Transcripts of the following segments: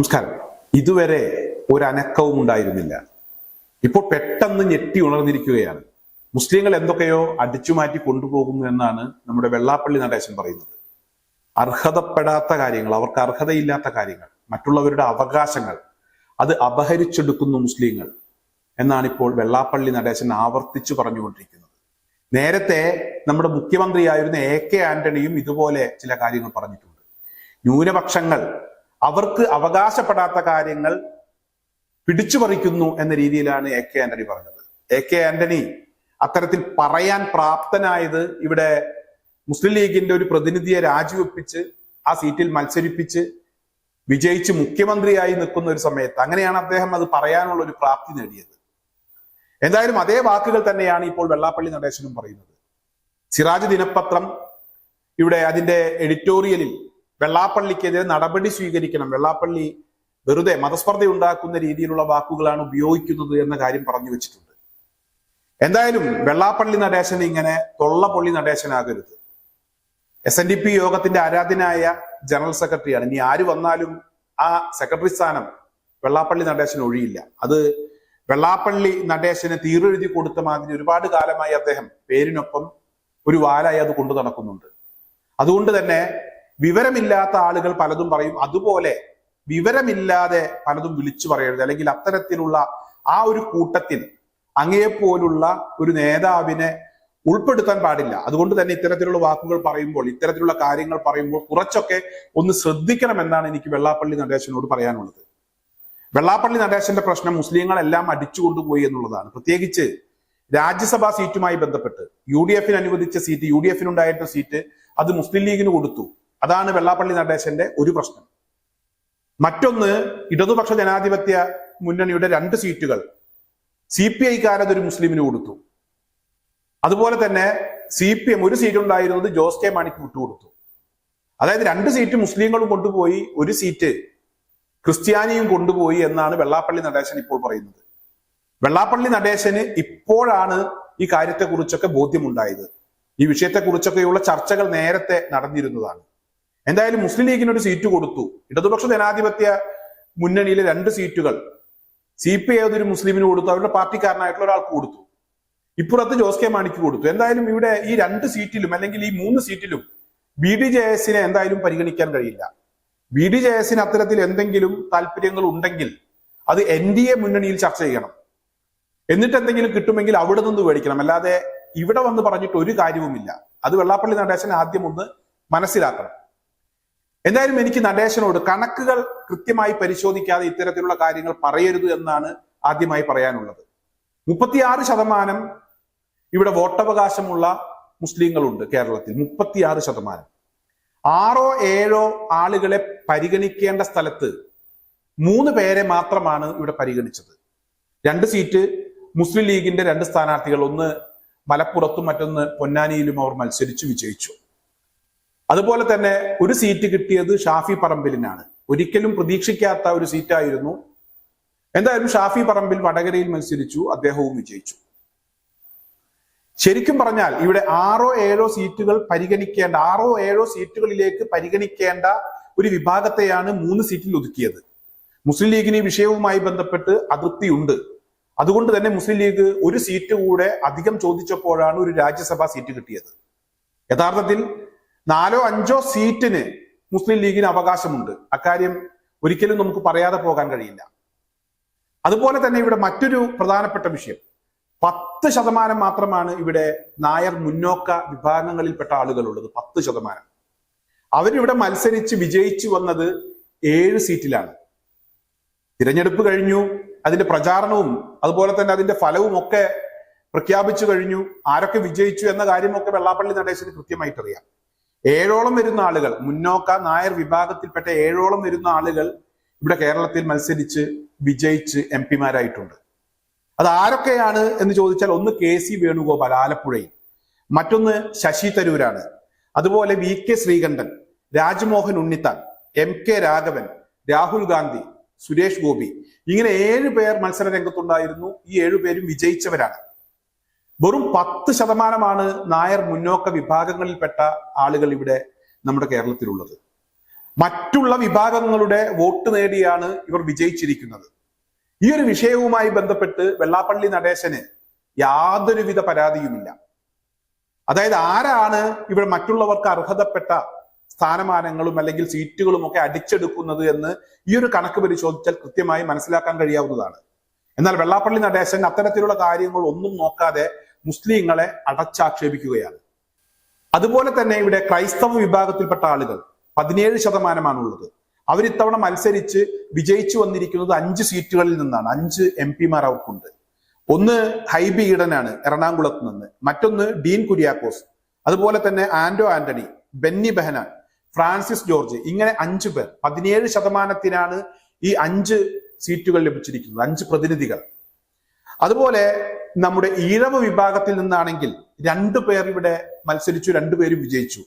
നമസ്കാരം. ഇതുവരെ ഒരനക്കവും ഉണ്ടായിരുന്നില്ല. ഇപ്പോൾ പെട്ടെന്ന് ഞെട്ടി ഉണർന്നിരിക്കുകയാണ്. മുസ്ലിങ്ങൾ എന്തൊക്കെയോ അടിച്ചുമാറ്റി കൊണ്ടുപോകുന്നു എന്നാണ് നമ്മുടെ വെള്ളാപ്പള്ളി നടേശൻ പറയുന്നത്. അർഹതപ്പെടാത്ത കാര്യങ്ങൾ അവർക്ക് അർഹതയില്ലാത്ത കാര്യങ്ങൾ മറ്റുള്ളവരുടെ അവകാശങ്ങൾ അത് അപഹരിച്ചെടുക്കുന്നു മുസ്ലിങ്ങൾ എന്നാണ് ഇപ്പോൾ വെള്ളാപ്പള്ളി നടേശൻ ആവർത്തിച്ചു പറഞ്ഞുകൊണ്ടിരിക്കുന്നത്. നേരത്തെ നമ്മുടെ മുഖ്യമന്ത്രിയായിരുന്ന എ കെ ആന്റണിയും ഇതുപോലെ ചില കാര്യങ്ങൾ പറഞ്ഞിട്ടുണ്ട്. ന്യൂനപക്ഷങ്ങൾ അവർക്ക് അവകാശപ്പെടാത്ത കാര്യങ്ങൾ പിടിച്ചു പറിക്കുന്നു എന്ന രീതിയിലാണ് എ കെ ആന്റണി പറഞ്ഞത്. എ കെ ആന്റണി അത്തരത്തിൽ പറയാൻ പ്രാപ്തനായത് ഇവിടെ മുസ്ലിം ലീഗിന്റെ ഒരു പ്രതിനിധിയെ രാജിവെപ്പിച്ച് ആ സീറ്റിൽ മത്സരിപ്പിച്ച് വിജയിച്ച് മുഖ്യമന്ത്രിയായി നിൽക്കുന്ന ഒരു സമയത്ത് അങ്ങനെയാണ് അദ്ദേഹം അത് പറയാനുള്ള ഒരു പ്രാപ്തി നേടിയത്. എന്തായാലും അതേ വാക്കുകൾ തന്നെയാണ് ഇപ്പോൾ വെള്ളാപ്പള്ളി നടേശനും പറയുന്നത്. സിറാജ് ദിനപത്രം ഇവിടെ അതിന്റെ എഡിറ്റോറിയലിൽ വെള്ളാപ്പള്ളിക്കെതിരെ നടപടി സ്വീകരിക്കണം. വെള്ളാപ്പള്ളി വെറുതെ മതസ്പർദ്ധ ഉണ്ടാക്കുന്ന രീതിയിലുള്ള വാക്കുകളാണ് ഉപയോഗിക്കുന്നത് എന്ന കാര്യം പറഞ്ഞു വെച്ചിട്ടുണ്ട്. എന്തായാലും വെള്ളാപ്പള്ളി നടേശൻ ഇങ്ങനെ തൊള്ളപ്പള്ളി നടേശനാകരുത്. എസ് എൻ ഡി പി യോഗത്തിന്റെ ആരാധനായ ജനറൽ സെക്രട്ടറിയാണ്. ഇനി ആര് വന്നാലും ആ സെക്രട്ടറി സ്ഥാനം വെള്ളാപ്പള്ളി നടേശൻ ഒഴിയില്ല. അത് വെള്ളാപ്പള്ളി നടേശന് തീരെഴുതി കൊടുത്ത മാതിരി ഒരുപാട് കാലമായി അദ്ദേഹം പേരിനൊപ്പം ഒരു വാലായി അത് കൊണ്ടു നടക്കുന്നുണ്ട്. അതുകൊണ്ട് തന്നെ വിവരമില്ലാത്ത ആളുകൾ പലതും പറയും. അതുപോലെ വിവരമില്ലാതെ പലതും വിളിച്ചു പറയരുത്. അല്ലെങ്കിൽ അത്തരത്തിലുള്ള ആ ഒരു കൂട്ടത്തിൽ അങ്ങയെപ്പോലുള്ള ഒരു നേതാവിനെ ഉൾപ്പെടുത്താൻ പാടില്ല. അതുകൊണ്ട് തന്നെ ഇത്തരത്തിലുള്ള വാക്കുകൾ പറയുമ്പോൾ ഇത്തരത്തിലുള്ള കാര്യങ്ങൾ പറയുമ്പോൾ കുറച്ചൊക്കെ ഒന്ന് ശ്രദ്ധിക്കണമെന്നാണ് എനിക്ക് വെള്ളാപ്പള്ളി നടേശനോട് പറയാനുള്ളത്. വെള്ളാപ്പള്ളി നടേശന്റെ പ്രശ്നം മുസ്ലിങ്ങളെല്ലാം അടിച്ചുകൊണ്ടുപോയി എന്നുള്ളതാണ്. പ്രത്യേകിച്ച് രാജ്യസഭാ സീറ്റുമായി ബന്ധപ്പെട്ട് യു ഡി എഫിന് അനുവദിച്ച സീറ്റ് യു ഡി എഫിനുണ്ടായിരുന്ന സീറ്റ് അത് മുസ്ലിം ലീഗിന് കൊടുത്തു. അതാണ് വെള്ളാപ്പള്ളി നടേശന്റെ ഒരു പ്രശ്നം. മറ്റൊന്ന് ഇടതുപക്ഷ ജനാധിപത്യ മുന്നണിയുടെ രണ്ട് സീറ്റുകൾ സി പി ഐക്കാരത് ഒരു മുസ്ലിമിന് കൊടുത്തു. അതുപോലെ തന്നെ സി പി എം ഒരു സീറ്റ് ഉണ്ടായിരുന്നത് ജോസ് കെ മാണിക്ക് വിട്ടുകൊടുത്തു അതായത് രണ്ട് സീറ്റ് മുസ്ലിങ്ങളും കൊണ്ടുപോയി ഒരു സീറ്റ് ക്രിസ്ത്യാനിയും കൊണ്ടുപോയി എന്നാണ് വെള്ളാപ്പള്ളി നടേശൻ ഇപ്പോൾ പറയുന്നത്. വെള്ളാപ്പള്ളി നടേശന് ഇപ്പോഴാണ് ഈ കാര്യത്തെക്കുറിച്ചൊക്കെ ബോധ്യമുണ്ടായത്. ഈ വിഷയത്തെക്കുറിച്ചൊക്കെയുള്ള ചർച്ചകൾ നേരത്തെ നടന്നിരുന്നതാണ്. എന്തായാലും മുസ്ലിം ലീഗിന് ഒരു സീറ്റ് കൊടുത്തു. ഇടതുപക്ഷ ജനാധിപത്യ മുന്നണിയിലെ രണ്ട് സീറ്റുകൾ സി പി ഐ ഒരു മുസ്ലിമിന് കൊടുത്തു. അവരുടെ പാർട്ടിക്കാരനായിട്ടുള്ള ഒരാൾക്ക് കൊടുത്തു. ഇപ്പുറത്ത് ജോസ് കെ മാണിക്ക് കൊടുത്തു. എന്തായാലും ഇവിടെ ഈ രണ്ട് സീറ്റിലും അല്ലെങ്കിൽ ഈ മൂന്ന് സീറ്റിലും ബി ഡി ജെ എസിനെ എന്തായാലും പരിഗണിക്കാൻ കഴിയില്ല. ബി ഡി ജെ എസിന് അത്തരത്തിൽ എന്തെങ്കിലും താല്പര്യങ്ങൾ ഉണ്ടെങ്കിൽ അത് എൻ ഡി എ മുന്നണിയിൽ ചർച്ച ചെയ്യണം. എന്നിട്ട് എന്തെങ്കിലും കിട്ടുമെങ്കിൽ അവിടെ നിന്ന് മേടിക്കണം. അല്ലാതെ ഇവിടെ വന്ന് പറഞ്ഞിട്ട് ഒരു കാര്യവുമില്ല. അത് വെള്ളാപ്പള്ളി നടേശൻ ആദ്യം ഒന്ന് മനസ്സിലാക്കണം. എന്തായാലും എനിക്ക് നടേശനോട് കണക്കുകൾ കൃത്യമായി പരിശോധിക്കാതെ ഇത്തരത്തിലുള്ള കാര്യങ്ങൾ പറയരുത് എന്നാണ് ആദ്യമായി പറയാനുള്ളത്. മുപ്പത്തിയാറ് ശതമാനം ഇവിടെ വോട്ടവകാശമുള്ള മുസ്ലിങ്ങളുണ്ട് കേരളത്തിൽ. മുപ്പത്തിയാറ് ശതമാനം. ആറോ ഏഴോ ആളുകളെ പരിഗണിക്കേണ്ട സ്ഥലത്ത് മൂന്ന് പേരെ മാത്രമാണ് ഇവിടെ പരിഗണിച്ചത്. രണ്ട് സീറ്റ് മുസ്ലിം ലീഗിന്റെ രണ്ട് സ്ഥാനാർത്ഥികൾ. ഒന്ന് മലപ്പുറത്തും മറ്റൊന്ന് പൊന്നാനിയിലും അവർ മത്സരിച്ചു വിജയിച്ചു. അതുപോലെ തന്നെ ഒരു സീറ്റ് കിട്ടിയത് ഷാഫി പറമ്പിലിനാണ്. ഒരിക്കലും പ്രതീക്ഷിക്കാത്ത ഒരു സീറ്റായിരുന്നു എന്തായാലും ഷാഫി പറമ്പിൽ വടകരയിൽ മത്സരിച്ചു അദ്ദേഹവും വിജയിച്ചു. ശരിക്കും പറഞ്ഞാൽ ഇവിടെ ആറോ ഏഴോ സീറ്റുകൾ പരിഗണിക്കേണ്ട ആറോ ഏഴോ സീറ്റുകളിലേക്ക് പരിഗണിക്കേണ്ട ഒരു വിഭാഗത്തെയാണ് മൂന്ന് സീറ്റിൽ ഒതുക്കിയത്. മുസ്ലിം ലീഗിന് ഈ വിഷയവുമായി ബന്ധപ്പെട്ട് അതൃപ്തിയുണ്ട്. അതുകൊണ്ട് തന്നെ മുസ്ലിം ലീഗ് ഒരു സീറ്റ് കൂടെ അധികം ചോദിച്ചപ്പോഴാണ് ഒരു രാജ്യസഭാ സീറ്റ് കിട്ടിയത്. യഥാർത്ഥത്തിൽ നാലോ അഞ്ചോ സീറ്റിന് മുസ്ലിം ലീഗിന് അവകാശമുണ്ട്. അക്കാര്യം ഒരിക്കലും നമുക്ക് പറയാതെ പോകാൻ കഴിയില്ല. അതുപോലെ തന്നെ ഇവിടെ മറ്റൊരു പ്രധാനപ്പെട്ട വിഷയം. പത്ത് ശതമാനം മാത്രമാണ് ഇവിടെ നായർ മുന്നോക്ക വിഭാഗങ്ങളിൽപ്പെട്ട ആളുകളുള്ളത്. പത്ത് ശതമാനം. അവരിവിടെ മത്സരിച്ച് വിജയിച്ചു വന്നത് ഏഴ് സീറ്റിലാണ്. തിരഞ്ഞെടുപ്പ് കഴിഞ്ഞു അതിന്റെ പ്രചാരണവും അതുപോലെ തന്നെ അതിന്റെ ഫലവും ഒക്കെ പ്രഖ്യാപിച്ചു കഴിഞ്ഞു. ആരൊക്കെ വിജയിച്ചു എന്ന കാര്യമൊക്കെ വെള്ളാപ്പള്ളി നടേശന് കൃത്യമായിട്ട് അറിയാം ഏഴോളം വരുന്ന ആളുകൾ മുന്നോക്ക നായർ വിഭാഗത്തിൽപ്പെട്ട ഏഴോളം വരുന്ന ആളുകൾ ഇവിടെ കേരളത്തിൽ മത്സരിച്ച് വിജയിച്ച് എം പിമാരായിട്ടുണ്ട്. അത് ആരൊക്കെയാണ് എന്ന് ചോദിച്ചാൽ ഒന്ന് കെ സി വേണുഗോപാൽ ആലപ്പുഴയിൽ മറ്റൊന്ന് ശശി തരൂരാണ്. അതുപോലെ V K Sreekandan Rajmohan Unnithan M K Raghavan Rahul Gandhi Suresh Gopi. ഇങ്ങനെ ഏഴ് പേർ മത്സര രംഗത്തുണ്ടായിരുന്നു. ഈ ഏഴു പേരും വിജയിച്ചവരാണ്. വെറും പത്ത് ശതമാനമാണ് നായർ മുന്നോക്ക വിഭാഗങ്ങളിൽപ്പെട്ട ആളുകൾ ഇവിടെ നമ്മുടെ കേരളത്തിലുള്ളത്. മറ്റുള്ള വിഭാഗങ്ങളുടെ വോട്ട് നേടിയാണ് ഇവർ വിജയിച്ചിരിക്കുന്നത്. ഈ ഒരു വിഷയവുമായി ബന്ധപ്പെട്ട് വെള്ളാപ്പള്ളി നടേശന് യാതൊരുവിധ പരാതിയുമില്ല. അതായത് ആരാണ് ഇവിടെ മറ്റുള്ളവർക്ക് അർഹതപ്പെട്ട സ്ഥാനമാനങ്ങളും അല്ലെങ്കിൽ സീറ്റുകളും ഒക്കെ അടിച്ചെടുക്കുന്നത് എന്ന് ഈ ഒരു കണക്ക് പരിശോധിച്ചാൽ കൃത്യമായി മനസ്സിലാക്കാൻ കഴിയാവുന്നതാണ്. എന്നാൽ വെള്ളാപ്പള്ളി നടേശൻ അത്തരത്തിലുള്ള കാര്യങ്ങൾ ഒന്നും നോക്കാതെ മുസ്ലിങ്ങളെ അടച്ചാക്ഷേപിക്കുകയാണ്. അതുപോലെ തന്നെ ഇവിടെ ക്രൈസ്തവ വിഭാഗത്തിൽപ്പെട്ട ആളുകൾ പതിനേഴ് ശതമാനമാണുള്ളത്. അവരിത്തവണ മത്സരിച്ച് വിജയിച്ചു വന്നിരിക്കുന്നത് അഞ്ച് സീറ്റുകളിൽ നിന്നാണ്. അഞ്ച് എം പിമാർ അവർക്കുണ്ട്. ഒന്ന് ഹൈബി ഈഡനാണ് എറണാകുളത്ത് നിന്ന്. മറ്റൊന്ന് ഡീൻ കുര്യാക്കോസ്. അതുപോലെ തന്നെ ആന്റോ ആന്റണി ബെന്നി ബെഹനാൻ ഫ്രാൻസിസ് ജോർജ് ഇങ്ങനെ അഞ്ചു പേർ. പതിനേഴ് ശതമാനത്തിനാണ് ഈ അഞ്ച് സീറ്റുകൾ ലഭിച്ചിരിക്കുന്നത്. അഞ്ച് പ്രതിനിധികൾ. അതുപോലെ നമ്മുടെ ഈഴവ വിഭാഗത്തിൽ നിന്നാണെങ്കിൽ രണ്ടു പേർ ഇവിടെ മത്സരിച്ചു രണ്ടുപേരും വിജയിച്ചു.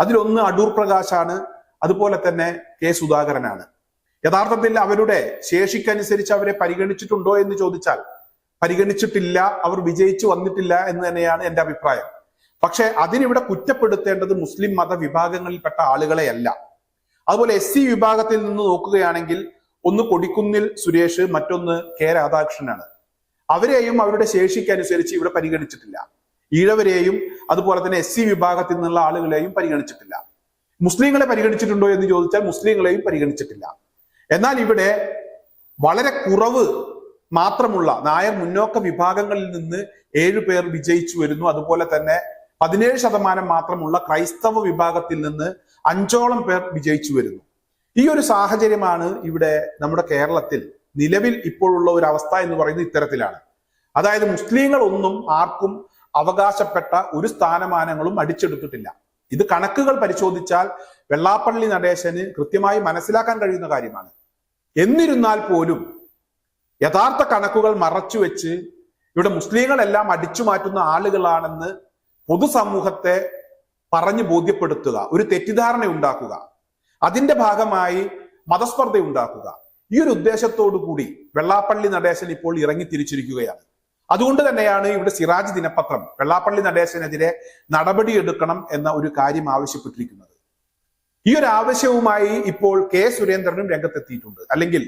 അതിലൊന്ന് അടൂർ പ്രകാശാണ് അതുപോലെ തന്നെ കെ സുധാകരനാണ്. യഥാർത്ഥത്തിൽ അവരുടെ ശേഷിക്കനുസരിച്ച് അവരെ പരിഗണിച്ചിട്ടുണ്ടോ എന്ന് ചോദിച്ചാൽ പരിഗണിച്ചിട്ടില്ല അവർ വിജയിച്ചു വന്നിട്ടില്ല എന്ന് തന്നെയാണ് എന്റെ അഭിപ്രായം. പക്ഷെ അതിനിവിടെ കുറ്റപ്പെടുത്തേണ്ടത് മുസ്ലിം മത മതവിഭാഗങ്ങളിൽപ്പെട്ട ആളുകളെയല്ല. അതുപോലെ എസ് സി വിഭാഗത്തിൽ നിന്ന് നോക്കുകയാണെങ്കിൽ ഒന്ന് കൊടിക്കുന്നിൽ സുരേഷ് മറ്റൊന്ന് കെ രാധാകൃഷ്ണനാണ്. അവരെയും അവരുടെ ശേഷിക്കനുസരിച്ച് ഇവിടെ പരിഗണിച്ചിട്ടില്ല. ഈഴവരെയും അതുപോലെ തന്നെ എസ് സി വിഭാഗത്തിൽ നിന്നുള്ള ആളുകളെയും പരിഗണിച്ചിട്ടില്ല. മുസ്ലിങ്ങളെ പരിഗണിച്ചിട്ടുണ്ടോ എന്ന് ചോദിച്ചാൽ മുസ്ലിങ്ങളെയും പരിഗണിച്ചിട്ടില്ല. എന്നാൽ ഇവിടെ വളരെ കുറവ് മാത്രമുള്ള നായർ മുന്നോക്ക വിഭാഗങ്ങളിൽ നിന്ന് ഏഴു പേർ വിജയിച്ചു വരുന്നു. അതുപോലെ തന്നെ പതിനേഴ് ശതമാനം മാത്രമുള്ള ക്രൈസ്തവ വിഭാഗത്തിൽ നിന്ന് അഞ്ചോളം പേർ വിജയിച്ചു വരുന്നു. ഈ ഒരു സാഹചര്യമാണ് ഇവിടെ നമ്മുടെ കേരളത്തിൽ നിലവിൽ ഇപ്പോഴുള്ള ഒരു അവസ്ഥ എന്ന് പറയുന്നത് ഇത്തരത്തിലാണ്. അതായത് മുസ്ലിങ്ങൾ ഒന്നും ആർക്കും അവകാശപ്പെട്ട ഒരു സ്ഥാനമാനങ്ങളും അടിച്ചെടുത്തിട്ടില്ല. ഇത് കണക്കുകൾ പരിശോധിച്ചാൽ വെള്ളാപ്പള്ളി നടേശന് കൃത്യമായി മനസ്സിലാക്കാൻ കഴിയുന്ന കാര്യമാണ്. എന്നിരുന്നാൽ പോലും യഥാർത്ഥ കണക്കുകൾ മറച്ചുവെച്ച് ഇവിടെ മുസ്ലിങ്ങളെല്ലാം അടിച്ചു മാറ്റുന്ന ആളുകളാണെന്ന് പൊതുസമൂഹത്തെ പറഞ്ഞു ബോധ്യപ്പെടുത്തുക ഒരു തെറ്റിദ്ധാരണ ഉണ്ടാക്കുക അതിന്റെ ഭാഗമായി മതസ്പർദ്ധ ഉണ്ടാക്കുക ഈ ഒരു ഉദ്ദേശത്തോടു കൂടി വെള്ളാപ്പള്ളി നടേശൻ ഇപ്പോൾ ഇറങ്ങി തിരിച്ചിരിക്കുകയാണ്. അതുകൊണ്ട് തന്നെയാണ് ഇവിടെ സിറാജ് ദിനപത്രം വെള്ളാപ്പള്ളി നടേശനെതിരെ നടപടിയെടുക്കണം എന്ന ഒരു കാര്യം ആവശ്യപ്പെട്ടിരിക്കുന്നത്. ഈ ഒരു ആവശ്യവുമായി ഇപ്പോൾ കെ സുരേന്ദ്രനും രംഗത്തെത്തിയിട്ടുണ്ട്. അല്ലെങ്കിൽ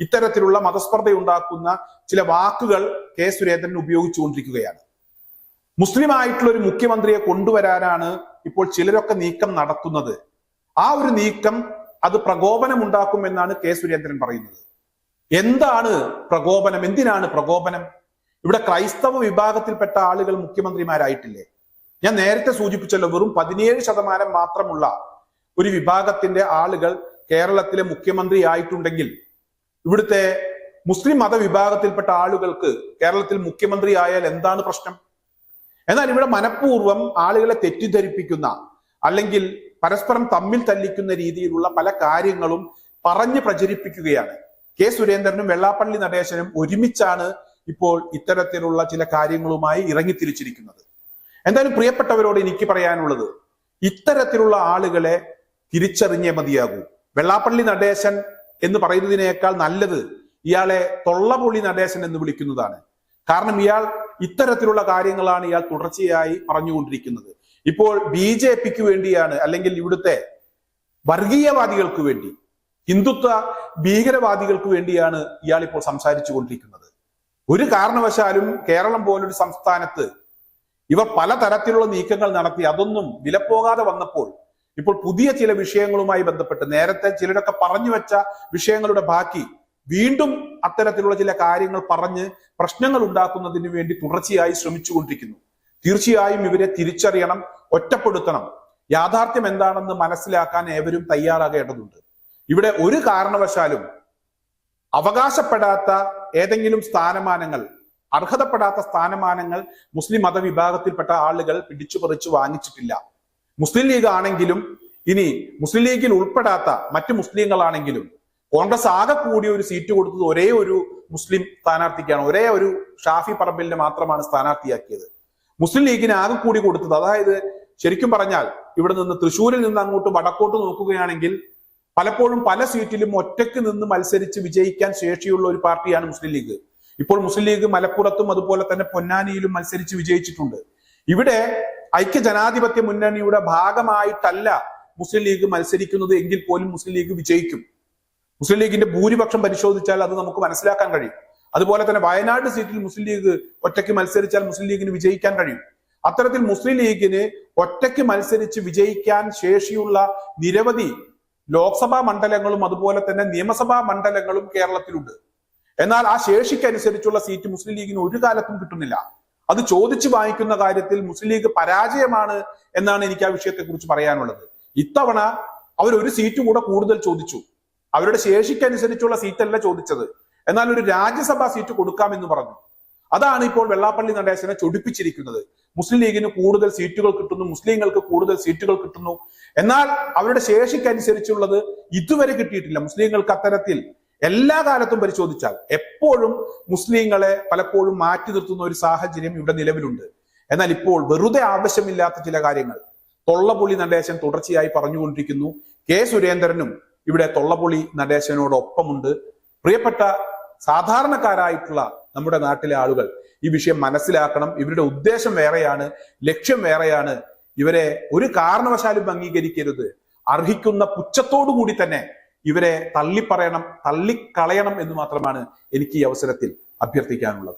ഇത്തരത്തിലുള്ള മതസ്പർദ്ധ ഉണ്ടാക്കുന്ന ചില വാക്കുകൾ കെ സുരേന്ദ്രൻ ഉപയോഗിച്ചുകൊണ്ടിരിക്കുകയാണ് മുസ്ലിം ആയിട്ടുള്ള ഒരു മുഖ്യമന്ത്രിയെ കൊണ്ടുവരാനാണ് ഇപ്പോൾ ചിലരൊക്കെ നീക്കം നടത്തുന്നത്. ആ ഒരു നീക്കം അത് പ്രകോപനം ഉണ്ടാക്കുമെന്നാണ് കെ സുരേന്ദ്രൻ പറയുന്നത്. എന്താണ് പ്രകോപനം? എന്തിനാണ് പ്രകോപനം? ഇവിടെ ക്രൈസ്തവ വിഭാഗത്തിൽപ്പെട്ട ആളുകൾ മുഖ്യമന്ത്രിമാരായിട്ടില്ലേ? ഞാൻ നേരത്തെ സൂചിപ്പിച്ചല്ലോ വെറും പതിനേഴ് ശതമാനം മാത്രമുള്ള ഒരു വിഭാഗത്തിന്റെ ആളുകൾ കേരളത്തിലെ മുഖ്യമന്ത്രി ആയിട്ടുണ്ടെങ്കിൽ ഇവിടുത്തെ മുസ്ലിം മതവിഭാഗത്തിൽപ്പെട്ട ആളുകൾക്ക് കേരളത്തിൽ മുഖ്യമന്ത്രി ആയാൽ എന്താണ് പ്രശ്നം? എന്നാൽ ഇവിടെ മനഃപൂർവം ആളുകളെ തെറ്റിദ്ധരിപ്പിക്കുന്ന അല്ലെങ്കിൽ പരസ്പരം തമ്മിൽ തല്ലിക്കുന്ന രീതിയിലുള്ള പല കാര്യങ്ങളും പറഞ്ഞു പ്രചരിപ്പിക്കുകയാണ്. കെ സുരേന്ദ്രനും വെള്ളാപ്പള്ളി നടേശനും ഒരുമിച്ചാണ് ഇപ്പോൾ ഇത്തരത്തിലുള്ള ചില കാര്യങ്ങളുമായി ഇറങ്ങിത്തിരിച്ചിരിക്കുന്നത്. എന്തായാലും പ്രിയപ്പെട്ടവരോട് എനിക്ക് പറയാനുള്ളത് ഇത്തരത്തിലുള്ള ആളുകളെ തിരിച്ചറിഞ്ഞേ മതിയാകൂ. വെള്ളാപ്പള്ളി നടേശൻ എന്ന് പറയുന്നതിനേക്കാൾ നല്ലത് ഇയാളെ തൊള്ളപൊള്ളി നടേശൻ എന്ന് വിളിക്കുന്നതാണ്. കാരണം ഇയാൾ ഇത്തരത്തിലുള്ള കാര്യങ്ങളാണ് ഇയാൾ തുടർച്ചയായി പറഞ്ഞുകൊണ്ടിരിക്കുന്നത്. ഇപ്പോൾ ബി ജെ പിക്ക് വേണ്ടിയാണ് അല്ലെങ്കിൽ ഇവിടുത്തെ വർഗീയവാദികൾക്ക് വേണ്ടി ഹിന്ദുത്വ ഭീകരവാദികൾക്ക് വേണ്ടിയാണ് ഇയാൾ ഇപ്പോൾ സംസാരിച്ചു കൊണ്ടിരിക്കുന്നത്. ഒരു കാരണവശാലും കേരളം പോലൊരു സംസ്ഥാനത്ത് ഇവർ പലതരത്തിലുള്ള നീക്കങ്ങൾ നടത്തി അതൊന്നും വിലപ്പോകാതെ വന്നപ്പോൾ ഇപ്പോൾ പുതിയ ചില വിഷയങ്ങളുമായി ബന്ധപ്പെട്ട് നേരത്തെ ചിലരൊക്കെ പറഞ്ഞു വെച്ച വിഷയങ്ങളുടെ ബാക്കി വീണ്ടും അത്തരത്തിലുള്ള ചില കാര്യങ്ങൾ പറഞ്ഞ് പ്രശ്നങ്ങൾ ഉണ്ടാക്കുന്നതിന് വേണ്ടി തുടർച്ചയായി ശ്രമിച്ചുകൊണ്ടിരിക്കുന്നു തീർച്ചയായും ഇവരെ തിരിച്ചറിയണം. ഒറ്റപ്പെടുത്തണം. യാഥാർത്ഥ്യം എന്താണെന്ന് മനസ്സിലാക്കാൻ ഏവരും തയ്യാറാകേണ്ടതുണ്ട്. ഇവിടെ ഒരു കാരണവശാലും അവകാശപ്പെടാത്ത ഏതെങ്കിലും സ്ഥാനമാനങ്ങൾ അർഹതപ്പെടാത്ത സ്ഥാനമാനങ്ങൾ മുസ്ലിം മതവിഭാഗത്തിൽപ്പെട്ട ആളുകൾ പിടിച്ചുപറിച്ചു വാങ്ങിച്ചിട്ടില്ല. മുസ്ലിം ലീഗ് ആണെങ്കിലും ഇനി മുസ്ലിം ലീഗിൽ ഉൾപ്പെടാത്ത മറ്റ് മുസ്ലിങ്ങളാണെങ്കിലും കോൺഗ്രസ് ആകെ കൂടി ഒരു സീറ്റ് കൊടുത്തത് ഒരേ ഒരു മുസ്ലിം സ്ഥാനാർത്ഥിക്കാണ് ഒരേ ഒരു ഷാഫി പറമ്പിലിനെ മാത്രമാണ് സ്ഥാനാർത്ഥിയാക്കിയത്. മുസ്ലിം ലീഗിന് ആകെ കൂടി കൊടുത്തത് അതായത് ശരിക്കും പറഞ്ഞാൽ ഇവിടെ നിന്ന് തൃശ്ശൂരിൽ നിന്ന് അങ്ങോട്ട് വടക്കോട്ട് നോക്കുകയാണെങ്കിൽ പലപ്പോഴും പല സീറ്റിലും ഒറ്റയ്ക്ക് നിന്ന് മത്സരിച്ച് വിജയിക്കാൻ ശേഷിയുള്ള ഒരു പാർട്ടിയാണ് മുസ്ലിം ലീഗ്. ഇപ്പോൾ മുസ്ലിം ലീഗ് മലപ്പുറത്തും അതുപോലെ തന്നെ പൊന്നാനിയിലും മത്സരിച്ച് വിജയിച്ചിട്ടുണ്ട്. ഇവിടെ ഐക്യ ജനാധിപത്യ മുന്നണിയുടെ ഭാഗമായിട്ടല്ല മുസ്ലിം ലീഗ് മത്സരിക്കുന്നത് എങ്കിൽ പോലും മുസ്ലിം ലീഗ് വിജയിക്കും. മുസ്ലിം ലീഗിന്റെ ഭൂരിപക്ഷം പരിശോധിച്ചാൽ അത് നമുക്ക് മനസ്സിലാക്കാൻ കഴിയും. അതുപോലെ തന്നെ വയനാട് സീറ്റിൽ മുസ്ലിം ലീഗ് ഒറ്റയ്ക്ക് മത്സരിച്ചാൽ മുസ്ലിം ലീഗിന് വിജയിക്കാൻ കഴിയും. അത്തരത്തിൽ മുസ്ലിം ലീഗിന് ഒറ്റയ്ക്ക് മത്സരിച്ച് വിജയിക്കാൻ ശേഷിയുള്ള നിരവധി ലോക്സഭാ മണ്ഡലങ്ങളും അതുപോലെ തന്നെ നിയമസഭാ മണ്ഡലങ്ങളും കേരളത്തിലുണ്ട്. എന്നാൽ ആ ശേഷിക്കനുസരിച്ചുള്ള സീറ്റ് മുസ്ലിം ലീഗിന് ഒരു കാലത്തും കിട്ടുന്നില്ല. അത് ചോദിച്ചു വാങ്ങിക്കുന്ന കാര്യത്തിൽ മുസ്ലിം ലീഗ് പരാജയമാണ് എന്നാണ് എനിക്ക് ആ വിഷയത്തെക്കുറിച്ച് പറയാനുള്ളത്. ഇത്തവണ അവർ ഒരു സീറ്റ് കൂടെ കൂടുതൽ ചോദിച്ചു. അവരുടെ ശേഷിക്കനുസരിച്ചുള്ള സീറ്റല്ല ചോദിച്ചത്. എന്നാൽ ഒരു രാജ്യസഭാ സീറ്റ് കൊടുക്കാമെന്ന് പറഞ്ഞു. അതാണ് ഇപ്പോൾ വെള്ളാപ്പള്ളി നടേശനെ ചൊടിപ്പിച്ചിരിക്കുന്നത്. മുസ്ലിം ലീഗിന് കൂടുതൽ സീറ്റുകൾ കിട്ടുന്നു മുസ്ലിങ്ങൾക്ക് കൂടുതൽ സീറ്റുകൾ കിട്ടുന്നു. എന്നാൽ അവരുടെ ശേഷിക്കനുസരിച്ചുള്ളത് ഇതുവരെ കിട്ടിയിട്ടില്ല മുസ്ലിങ്ങൾക്ക് അത്തരത്തിൽ. എല്ലാ കാലത്തും പരിശോധിച്ചാൽ എപ്പോഴും മുസ്ലിങ്ങളെ പലപ്പോഴും മാറ്റി നിർത്തുന്ന ഒരു സാഹചര്യം ഇവിടെ നിലവിലുണ്ട്. എന്നാൽ ഇപ്പോൾ വെറുതെ ആവശ്യമില്ലാത്ത ചില കാര്യങ്ങൾ. തൊള്ളപൊളി നടേശൻ തുടർച്ചയായി പറഞ്ഞുകൊണ്ടിരിക്കുന്നു. കെ സുരേന്ദ്രനും ഇവിടെ തൊള്ളപൊളി നടേശനോടൊപ്പമുണ്ട്. പ്രിയപ്പെട്ട സാധാരണക്കാരായിട്ടുള്ള നമ്മുടെ നാട്ടിലെ ആളുകൾ ഈ വിഷയം മനസ്സിലാക്കണം. ഇവരുടെ ഉദ്ദേശം വേറെയാണ് ലക്ഷ്യം വേറെയാണ്. ഇവരെ ഒരു കാരണവശാലും അംഗീകരിക്കരുത്. അർഹിക്കുന്ന പുച്ഛത്തോടു കൂടി തന്നെ ഇവരെ തള്ളിപ്പറയണം തള്ളിക്കളയണം എന്ന് മാത്രമാണ് എനിക്ക് ഈ അവസരത്തിൽ അഭ്യർത്ഥിക്കാനുള്ളത്.